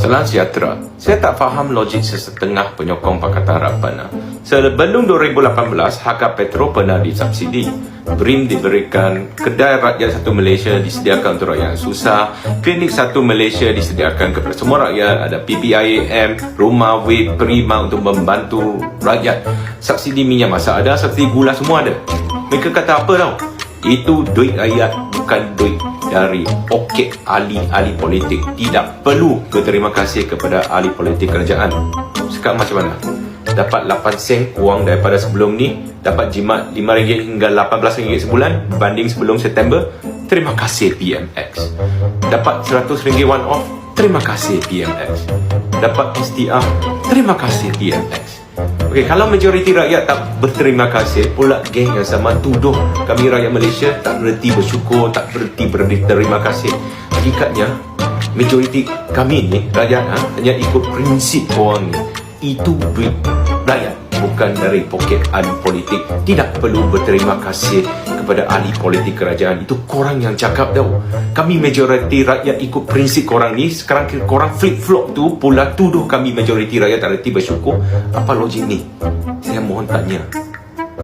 Salam sejahtera. Saya tak faham logik sesetengah penyokong Pakatan Harapan. Sebelum 2018, harga petrol pernah disubsidi. BRIM diberikan, kedai rakyat satu Malaysia disediakan untuk rakyat yang susah, klinik satu Malaysia disediakan kepada semua rakyat, ada PPIAM, rumah WIP, Prima untuk membantu rakyat. Subsidi minyak masak ada, subsidi gula semua ada. Mereka kata apa tau? Itu duit rakyat bukan duit dari poket ahli-ahli politik. Tidak perlu berterima kasih kepada ahli politik kerajaan. Sekarang macam mana? Dapat 8 sen kurang daripada sebelum ni Dapat jimat RM5 hingga RM18 sebulan Berbanding sebelum September Terima kasih PMX Dapat RM100 one off Terima kasih PMX Dapat STR Terima kasih PMX Okey, kalau majoriti rakyat tak berterima kasih, pula geng yang sama tuduh kami rakyat Malaysia tak berhenti bersyukur, tak berhenti berterima kasih. Hakikatnya, majoriti kami ni, rakyat ha, hanya ikut prinsip orang ni. Itu duit rakyat, bukan dari poket ahli politik. Tidak perlu berterima kasih kepada ahli politik kerajaan. Itu korang yang cakap tau. Kami majoriti rakyat ikut prinsip korang ni. Sekarang korang flip-flop tu pula tuduh kami majoriti rakyat tak reti bersyukur. Apa logik ni? Saya mohon tanya.